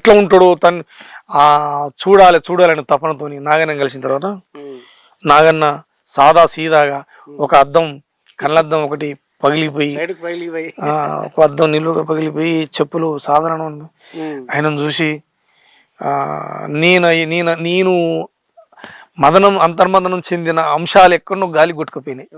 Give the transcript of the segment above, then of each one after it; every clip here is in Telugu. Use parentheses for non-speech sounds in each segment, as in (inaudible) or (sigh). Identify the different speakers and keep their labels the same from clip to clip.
Speaker 1: ఎట్లా ఉంటాడో తను ఆ చూడాలి చూడాలని తపనతోని నాగన్న కలిసిన తర్వాత. నాగన్న సాదా సీదాగా ఒక అద్దం కళ్ళద్దం ఒకటి పగిలిపోయి ఒక అద్దం నిలువుగా పగిలిపోయి చెప్పులు సాధారణం. ఆయనను చూసి ఆ, నేను నేను నేను మదనం అంతర్మదనం చెందిన అంశాలు ఎక్కడో గాలి కొట్టుకుపోయినాయి.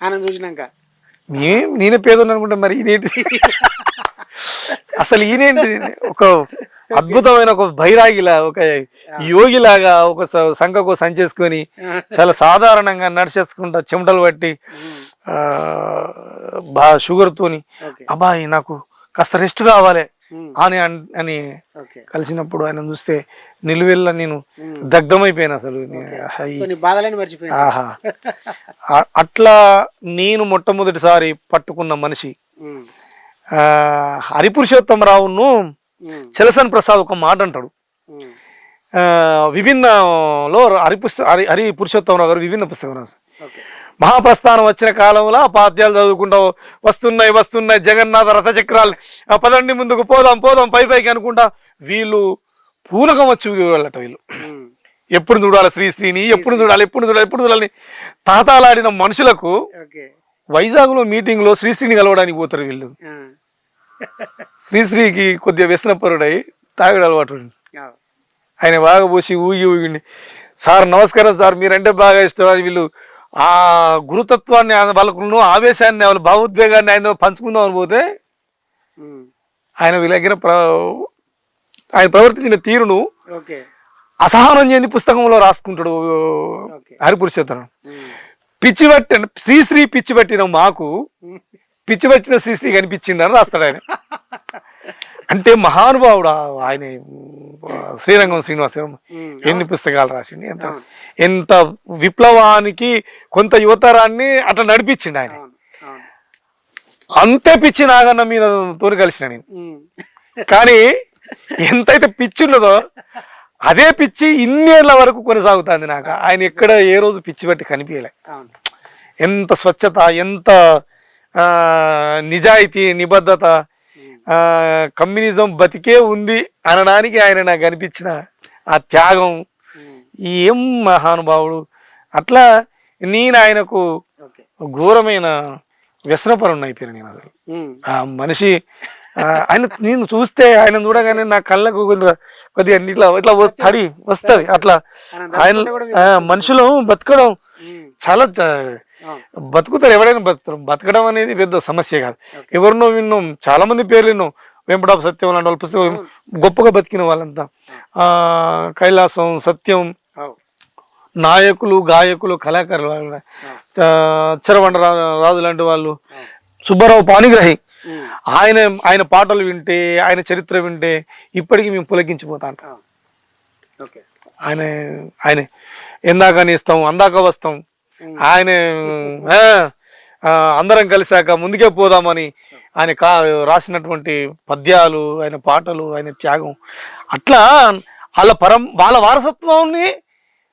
Speaker 2: ఆయన చూసినాక?
Speaker 1: నేనే పేదోని అనుకుంటా మరి ఈయనేంటి అసలు ఈయనేంటి? ఒక అద్భుతమైన ఒక బైరాగిలా ఒక యోగిలాగా ఒక స- సంఖకు సంచేసుకొని చాలా సాధారణంగా నడిచేసుకుంటా చెమటలు పట్టి బాగా షుగర్తోని అబ్బాయి నాకు కాస్త రెస్ట్ కావాలి. అని అన్- కలిసినప్పుడు ఆయన చూస్తే నిలువెల్ల నేను. దగ్ధమైపోయాను అసలు. ఆహా. (laughs) అట్లా నేను మొట్టమొదటిసారి పట్టుకున్న మనిషి హరిపురుషోత్తమరావును. చలసన్ ప్రసాద్ ఒక మాట అంటాడు. విభిన్నలో హరిపుస్త హరి హరి పురుషోత్తమరావు గారు విభిన్న పుస్తకం రాశారు. మహాప్రస్థానం వచ్చిన కాలంలో ఆ పాద్యాలు చదువుకుంటా వస్తున్నాయి వస్తున్నాయి జగన్నాథ రథచక్రాలు. ఆ పదండి ముందుకు పోదాం పోదాం పై పైకి అనుకుంటా వీళ్ళు పూనకం వచ్చి వెళ్ళట వీళ్ళు. ఎప్పుడు చూడాలి శ్రీశ్రీని ఎప్పుడు చూడాలి ఎప్పుడు చూడాలి ఎప్పుడు చూడాలని తాతాలాడిన మనుషులకు వైజాగ్లో మీటింగ్లో శ్రీశ్రీని కలవడానికి పోతారు వీళ్ళు. శ్రీశ్రీకి కొద్దిగా వ్యసనపరుడై తాగుడు అలవాటు. ఆయన బాగా పోసి ఊగి ఊగి సార్ నమస్కారం సార్ మీరంటే బాగా ఇష్టం అని వీళ్ళు ఆ గురుతత్వాన్ని ఆయన వాళ్ళకున్న ఆవేశాన్ని వాళ్ళ భావోద్వేగాన్ని ఆయన పంచుకుందాం అని పోతే
Speaker 2: ఉమ్.
Speaker 1: ఆయన వీళ్ళ దగ్గర ఆయన ప్రవర్తించిన తీరును అసహనం చెంది పుస్తకంలో రాసుకుంటాడు హరిపురుషోత్తరం
Speaker 2: ఉమ్.
Speaker 1: పిచ్చి పట్టిన శ్రీశ్రీ పిచ్చి పట్టిన మాకు. పిచ్చి పట్టిన శ్రీశ్రీ కనిపించిండని రాస్తాడు ఆయన. అంటే మహానుభావుడు ఆయన శ్రీరంగం శ్రీనివాసరావు
Speaker 2: ఉమ్.
Speaker 1: ఎన్ని పుస్తకాలు రాసిండు ఎంత ఎంత విప్లవానికి కొంత యువతరాన్ని అట్లా నడిపించిండు ఆయన. అంతే పిచ్చి నాగన్న మీద తోని కలిసిన నేను. కానీ ఎంతైతే పిచ్చి ఉన్నదో అదే పిచ్చి ఇన్నేళ్ళ వరకు కొనసాగుతుంది నాకు. ఆయన ఎక్కడ ఏ రోజు పిచ్చి పట్టి కనిపించలే. ఎంత స్వచ్ఛత ఎంత నిజాయితీ నిబద్ధత కమ్యూనిజం బతికే ఉంది అనడానికి ఆయన నాకు అనిపించిన ఆ త్యాగం. ఏం మహానుభావుడు. అట్లా నేను ఆయనకు ఘోరమైన వ్యసనపరుణ్ అయిపోయాను నేను అసలు. ఆ మనిషి ఆయన నేను చూస్తే ఆయన చూడగానే నా కళ్ళకు కొద్దిగా కొద్దిగా ఇట్లా ఇట్లా తడి వస్తుంది అట్లా.
Speaker 2: ఆయన
Speaker 1: మనుషులు బతకడం. చాలా బతుకుతారు ఎవరైనా బతుకుతారు. బతకడం అనేది పెద్ద సమస్య కాదు. ఎవరినో విన్నాం చాలా మంది పేర్లు విన్నాం. వెంపటాపు సత్యం లాంటి వాళ్ళ పుస్తకం గొప్పగా బతికిన వాళ్ళంతా. ఆ. కైలాసం సత్యం నాయకులు గాయకులు కళాకారులు చరవండ రాజు లాంటి వాళ్ళు. సుబ్బారావు పాణిగ్రహి.
Speaker 2: ఉమ్.
Speaker 1: ఆయన ఆయన పాటలు వింటే ఆయన చరిత్ర వింటే ఇప్పటికీ మేము పులకించిపోతా. అంటాం ఆయన ఆయన. ఎందాక ఇస్తాం అందాక వస్తాం. ఆయన అందరం కలిసాక ముందుకే పోదామని ఆయన కా రాసినటువంటి పద్యాలు ఆయన పాటలు ఆయన త్యాగం. అట్లా వాళ్ళ పరం వాళ్ళ వారసత్వాన్ని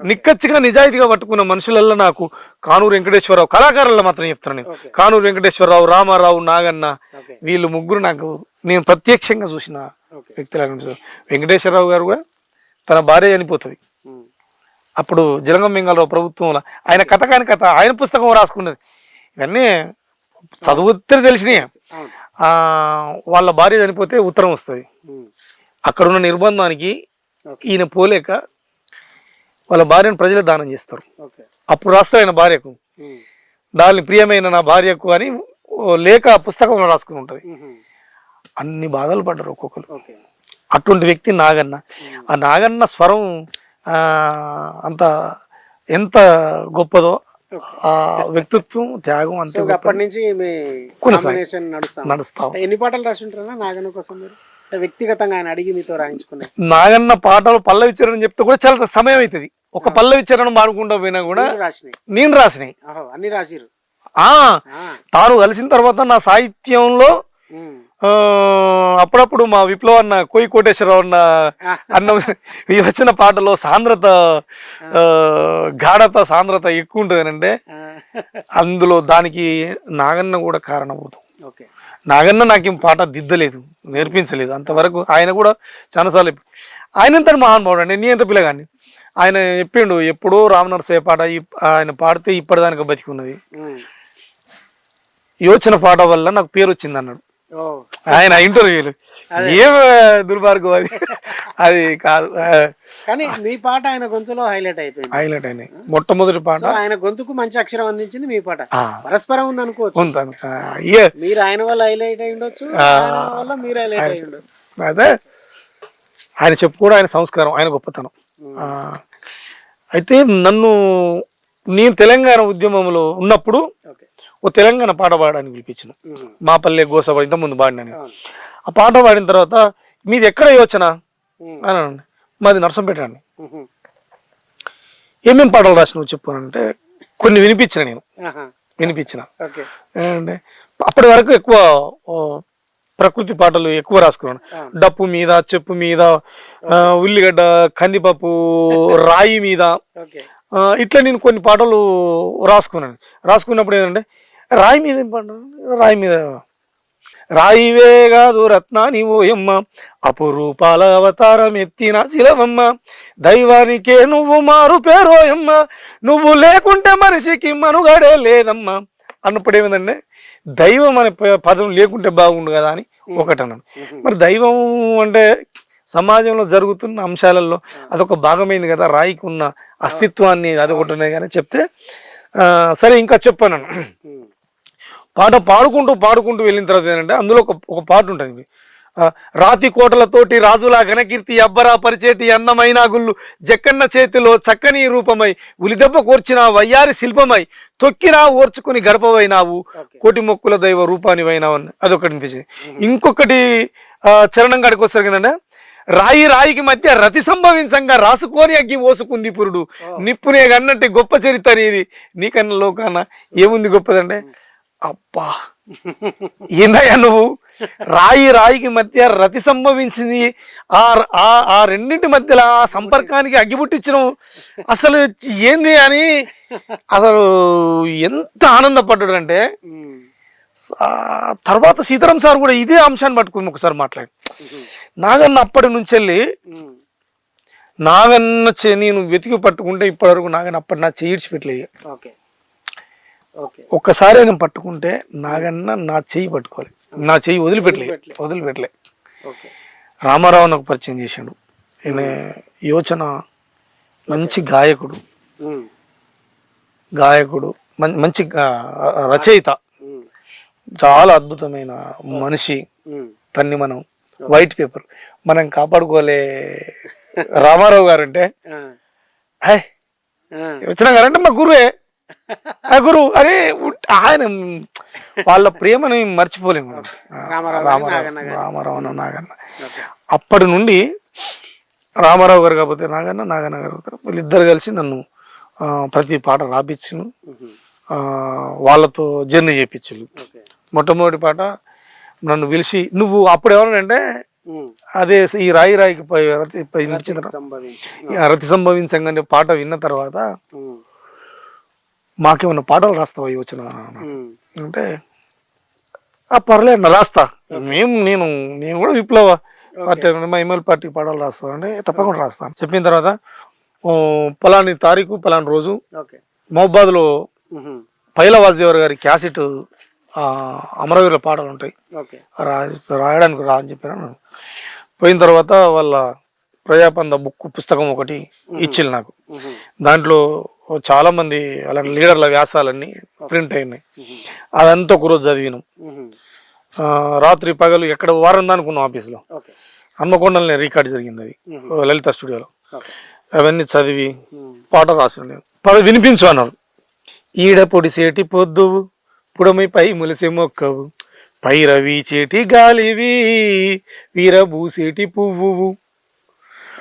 Speaker 1: నిక్కచ్చిగా నిజాయితీగా పట్టుకున్న మనుషులల్లో నాకు కానూరు వెంకటేశ్వరరావు కళాకారుల్లో మాత్రం చెప్తాను నేను. కానూరు వెంకటేశ్వరరావు రామారావు నాగన్న వీళ్ళు ముగ్గురు నాకు నేను ప్రత్యక్షంగా చూసిన వ్యక్తులు అనిపిస్తారు వెంకటేశ్వరరావు గారు కూడా తన భార్య చనిపోతుంది. అప్పుడు జలగం బెంగాల్లో ప్రభుత్వంలో ఆయన కథ కాని కథ ఆయన పుస్తకం రాసుకున్నది. ఇవన్నీ చదువుతే తెలిసినాయి. వాళ్ళ భార్య చనిపోతే ఉత్తరం వస్తుంది. అక్కడున్న నిర్బంధానికి ఈయన పోలేక వాళ్ళ భార్యను ప్రజలు దానం చేస్తారు. అప్పుడు రాస్తారు ఆయన భార్యకు. దాని ప్రియమైన నా భార్యకు అని లేఖ పుస్తకంలో రాసుకుని ఉంటుంది. అన్ని బాధలు పడ్డారు ఒక్కొక్కరు. అటువంటి వ్యక్తి నాగన్న. ఆ నాగన్న స్వరం అంత ఎంత గొప్పదో ఆ వ్యక్తిత్వం త్యాగం అంతే.
Speaker 2: అప్పటి నుంచి నడుస్తాం ఎన్ని పాటలు రాసి ఉంటారా నాగన కోసం మీరు? వ్యక్తిగతంగా ఆయన అడిగి మీతో రాయించుకున్నాయి
Speaker 1: నాగన్న పాటలు పల్లవిచరణ చెప్తే కూడా చాలా సమయం అవుతుంది. ఒక పల్లవిచరణం పాడుకుంటూ పోయినా కూడా నేను రాసినాయి
Speaker 2: అన్ని రాసిరు.
Speaker 1: తాను కలిసిన తర్వాత నా సాహిత్యంలో అప్పుడప్పుడు మా విప్లవ అన్న కోయి కోటేశ్వరరావు అన్న. అన్న ఈ వచ్చిన పాటలో సాంద్రత గాఢత సాంద్రత ఎక్కువ ఉంటుంది అంటే
Speaker 2: ఆ.
Speaker 1: అందులో దానికి నాగన్న కూడా కారణమవుతుంది నాగన్న నాకేం పాట దిద్దలేదు నేర్పించలేదు అంతవరకు ఆయన కూడా చాలాసార్లు చెప్పి- ఆయన ఎంత మహానుభావుడు అండి నీ ఎంత పిల్లగాన్ని ఆయన చెప్పిండు ఎప్పుడో రామనరసయ్య పాట ఆయన పాడితే ఇప్పటిదానికి బతికి ఉన్నది
Speaker 2: ఉమ్.
Speaker 1: యోచన పాట వల్ల నాకు పేరు వచ్చింది అన్నాడు ఆయన ఇంటర్వ్యూలు ఏం దుర్మార్గం అది? (laughs) అది కాదు
Speaker 2: కానీ మీ పాట ఆయన గొంతులో హైలైట్ అయిపోయింది.
Speaker 1: హైలైట్ అయినాయి. మొట్టమొదటి పాట.
Speaker 2: ఆయన గొంతుకు మంచి అక్షరం అందించింది మీ పాట. పరస్పరం ఉంది అనుకోవచ్చు మీరు ఆయన వల్ల హైలైట్ అయి ఉండొచ్చు వల్ల మీరు హైలైట్ అయి ఉండొచ్చు.
Speaker 1: అదే. ఆయన చెప్పుకోవడం ఆయన సంస్కారం ఆయన గొప్పతనం. అయితే నన్ను నేను తెలంగాణ ఉద్యమంలో ఉన్నప్పుడు
Speaker 2: ఓకే.
Speaker 1: ఓ తెలంగాణ పాట పాడడానికి పిలిపించిన. మా పల్లె గోసపడి ఇంతకుముందు పాడినాను
Speaker 2: అవును.
Speaker 1: ఆ పాట పాడిన తర్వాత మీది ఎక్కడ యోచన. అని అన్నాడు. మాది నర్సంపేట అండి
Speaker 2: ఉహు.
Speaker 1: ఏమేం పాటలు రాసినావు చెప్పు అంటే కొన్ని వినిపించిన నేను. వినిపించిన అప్పటి వరకు ఎక్కువ ప్రకృతి పాటలు ఎక్కువ రాసుకున్నాను. డప్పు మీద చెప్పు మీద ఉల్లిగడ్డ కందిపప్పు (laughs) రాయి మీద ఇట్లా నేను కొన్ని పాటలు రాసుకున్నాను రాసుకున్నప్పుడు ఏంటంటే రాయి మీద రాయి మీద. రాయివే కాదు రత్నాని ఓయమ్మ అపురూపాల అవతారం ఎత్తిన శిలవమ్మ. దైవానికే నువ్వు మారు పేరోయమ్మ నువ్వు లేకుంటే మనిషికి మనుగడే లేదమ్మా. అన్నప్పుడు ఏమైందంటే దైవం అనే పదం లేకుంటే బాగుండు కదా అని ఒకటి అన్నాను మరి దైవం అంటే సమాజంలో జరుగుతున్న అంశాలలో అదొక భాగమైంది కదా రాయికి ఉన్న అస్తిత్వాన్ని అదొకటి ఉన్నాయి కానీ చెప్తే సరే ఇంకా చెప్పాను. పాట పాడుకుంటూ పాడుకుంటూ వెళ్ళిన తర్వాత ఏంటంటే అందులో ఒక ఒక పాట ఉంటుంది. రాతి కోటలతోటి రాజుల ఘనకీర్తి అబ్బరా పరిచేటి అందమైన గుళ్ళు జక్కన్న చేతిలో చక్కని రూపమై ఉలిదెబ్బ కోర్చిన వయ్యారి శిల్పమై తొక్కినా ఓర్చుకుని గడపవైనావు కోటి మొక్కుల దైవ రూపానివైనావు అని. అదొకటి అనిపించింది. ఇంకొకటి చరణం కాడికి వస్తారు కదండి. రాయి రాయికి మధ్య రతి సంభవించంగా రాసుకొని అగ్గి ఓసుకుంది పురుడు. నిప్పునే అన్నట్టు గొప్ప చరిత్ర ఇది. నీకన్నా లోకాన ఏముంది గొప్పదంటే అబ్బా! ఏందయ్యా నువ్వు? రాయి రాయికి మధ్య రతి సంభవించింది. ఆ ఆ- ఆ రెండింటి మధ్యలో ఆ సంపర్కానికి అగ్గిపుట్టించినావు అసలు ఏంది అని అసలు ఎంత ఆనందపడ్డాడు అంటే తర్వాత సీతారాం సార్ కూడా ఇదే అంశాన్ని పట్టుకుని ఒకసారి మాట్లాడి. నాగన్న అప్పటి నుంచి వెళ్ళి నాగన్న చే నేను వెతికి పట్టుకుంటే ఇప్పటివరకు నాగన్న అప్పటి నా చేయిడ్చి పెట్టలేదు
Speaker 2: ఓకే.
Speaker 1: ఒక్కసారి నేను పట్టుకుంటే నాగన్న నా చెయ్యి పట్టుకోవాలి. నా చెయ్యి వదిలిపెట్టలే. వదిలిపెట్టలే. రామారావు నాకు పరిచయం చేశాడు. ఈయన యోచన మంచి గాయకుడు. గాయకుడు. మంచి రచయిత. చాలా అద్భుతమైన మనిషి. తన్ని మనం వైట్ పేపర్ మనం కాపాడుకోలే రామారావు గారు అంటే. హాయ్. వచ్చిన గారంటే మా గురువే. గురువు అరే ఆయన వాళ్ళ ప్రేమని మర్చిపోలేము.
Speaker 2: రామారావు
Speaker 1: రామారావు
Speaker 2: నాగన్న
Speaker 1: అప్పటి నుండి రామారావు గారు కాకపోతే నాగన్న నాగన్న గారు. వీళ్ళిద్దరు కలిసి నన్ను ప్రతి పాట రాపించును వాళ్ళతో జర్నీ చేయించు మొట్టమొదటి పాట నన్ను పిలిచి నువ్వు అప్పుడు ఎవరంటే. అదే ఈ రాయి రాయికి పై రతి రతి సంభవించంగానే పాట విన్న తర్వాత
Speaker 2: ఉమ్.
Speaker 1: మాకేమన్నా పాటలు రాస్తావా యోచన. అంటే ఆ పర్లేదు రాస్తా. మేము నేను నేను కూడా విప్లవ పార్టీ మా ఎమ్మెల్యే పార్టీకి పాటలు రాస్తాను అంటే తప్పకుండా రాస్తాను. చెప్పిన తర్వాత పలాని తారీఖు పలాని రోజు మహబాద్లో. పైల వాసుదేవర్ గారి క్యాసెట్ ఆ, అమరవీరుల పాటలు ఉంటాయి. రాయడానికి రా అని చెప్పాను. పోయిన తర్వాత వాళ్ళ ప్రజాపంద బుక్ పుస్తకం ఒకటి ఇచ్చిల్లు నాకు. దాంట్లో చాలా మంది అలాంటి లీడర్ల వ్యాసాలన్నీ ప్రింట్ అయినాయి. అదంతా ఒకరోజు చదివినాం. రాత్రి పగలు ఎక్కడ వారం అనుకున్నాం ఆఫీస్లో. హన్మకొండలనే రికార్డ్ జరిగింది అది. లలిత స్టూడియోలో. అవన్నీ చదివి. పాట రాసిన నేను. పాట వినిపించు అన్నారు. ఈడ పొడిసేటి పొద్దువు పుడమిపై ములిసే మొక్కవు. పైరవి చేటి గాలివి వీరబూసేటి పువ్వువు
Speaker 2: ఓకే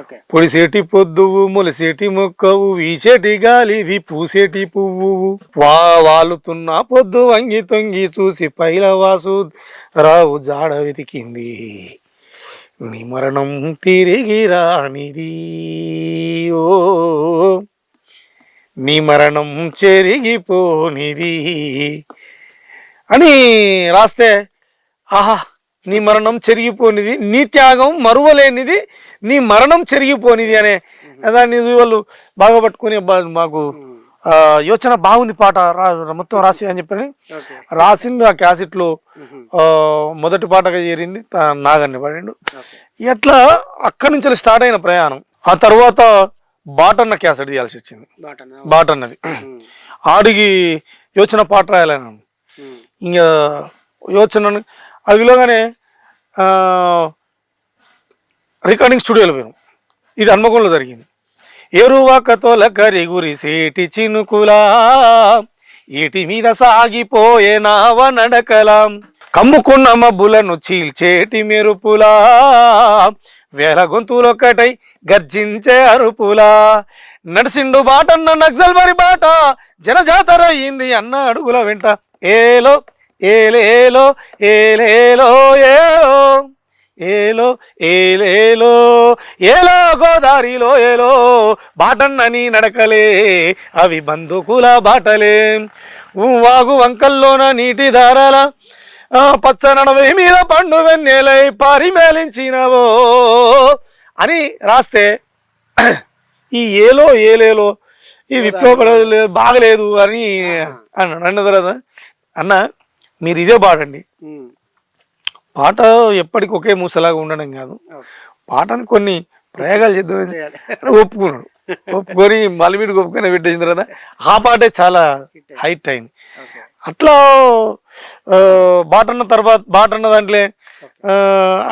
Speaker 1: పొడిసేటి పొద్దువు మొలిసేటి మొక్కవు వీసేటి గాలివి పూసేటి పువ్వు. వా వాలుతున్న పొద్దు వంగి తొంగి చూసి పైలవాసు రావు జాడ వెతికింది. నీ మరణం తిరిగి రానిది. ఓ నీ మరణం చెరిగిపోనిది. అని రాస్తే ఆహా నీ మరణం చెరిగిపోనిది నీ త్యాగం మరువలేనిది నీ మరణం చెరిగిపోనిది అనే దాన్ని వాళ్ళు బాగా పట్టుకుని మాకు ఆ, యోచన బాగుంది పాట మొత్తం రాసి అని చెప్పని రాసిండు ఆ క్యాసెట్లో మొదటి పాటగా చేరింది నాగన్ని పాడిండు. ఇట్లా అక్కడి నుంచి స్టార్ట్ అయిన ప్రయాణం. ఆ తర్వాత బాటన్న క్యాసెట్ తీయాల్సి వచ్చింది.
Speaker 2: బాటనా
Speaker 1: బాటన్నది. ఆడికి యోచన పాట రాయాలని. ఇంకా యోచన అవిలోగానే రికార్డింగ్ స్టూడియోలో పోయినాం. ఇది హన్మకొండలో జరిగింది. ఎరువకతోల కరిగురి సేటి చినుకులా ఏటి మీద సాగిపోయే నావ నడకలా కమ్ముకున్న మబ్బులను చీల్చేటి మెరుపులా వేల గొంతులొక్కటై గర్జించే అరుపులా. నడిసిండు బాటన్న నక్సల్ మరి బాట జనజాతర అయింది అన్న అడుగుల వెంట. ఏలో ఏలేలో ఏలేలో ఏలో ఏలో ఏలేలో ఏలో గోదారిలో ఏలో బాటన్నని నడకలే అవి బందుకుల బాటలే. వాగు వంకల్లోన నీటి దారాల ఆ, పచ్చనడవై మీద పండు వెన్నెలై పరిమేలించినవో అని రాస్తే ఈ ఏలో ఏలేలో ఈ విప్లవ బాగలేదు అని అన్నాడు. అన్న తర్వాత అన్న మీరు ఇదే పాడండి పాట ఎప్పటికి ఒకే మూసలాగా ఉండడం కాదు. పాటను కొన్ని ప్రయోగాలు చేద్దామని. అని ఒప్పుకున్నాడు. ఒప్పుకొని మలిమిడికి ఒప్పుకొని పెట్టేసిన తర్వాత ఆ పాటే చాలా హైట్ అయింది. అట్లా బాటన్న తర్వాత బాటన్న దాంట్లో ఆ,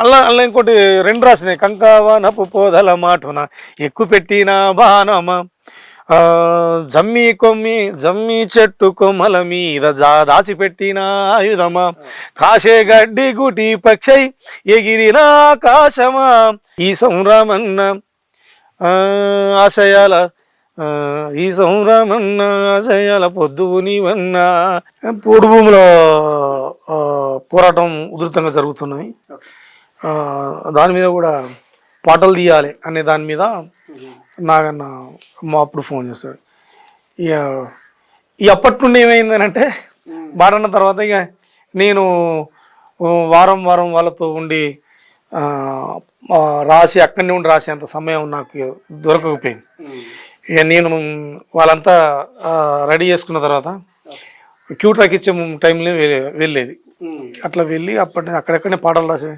Speaker 1: అల్లా అల్లా ఇంకోటి రెండు రాసినాయి. కంకావనపు పోదల మాటున ఎక్కువ పెట్టిన బాణమా. జమ్మి కొమ్మి జమ్మి చెట్టు కొమ్మల మీద జా దాచిపెట్టిన ఆయుధమా? కాశే గడ్డి గుటి పక్షై ఎగిరిన ఆకాశమా? ఈ సంరామన్న ఆశయాల ఈ సంరామన్న ఆశయాల పొద్దువు నీవన్నా? పోడు భూమిలో పోరాటం ఉధృతంగా ఆ, దాని మీద కూడా పాటలు తీయాలి అనే దాని మీద నాగన్న మా అప్పుడు ఫోన్ చేస్తాడు. ఇక ఈ అప్పటి నుండి ఏమైందనంటే
Speaker 2: ఉమ్,
Speaker 1: బాటన్న తర్వాత ఇక నేను వారం వారం వాళ్ళతో ఉండి రాసి అక్కడి నుండి రాసేంత సమయం నాకు దొరకకపోయింది. ఇక నేను వాళ్ళంతా రెడీ చేసుకున్న తర్వాత క్యూ ట్రాక్ ఇచ్చే టైంలో వెళ్ళేది. అట్లా వెళ్ళి అప్పటి అక్కడెక్కడనే పాటలు రాసే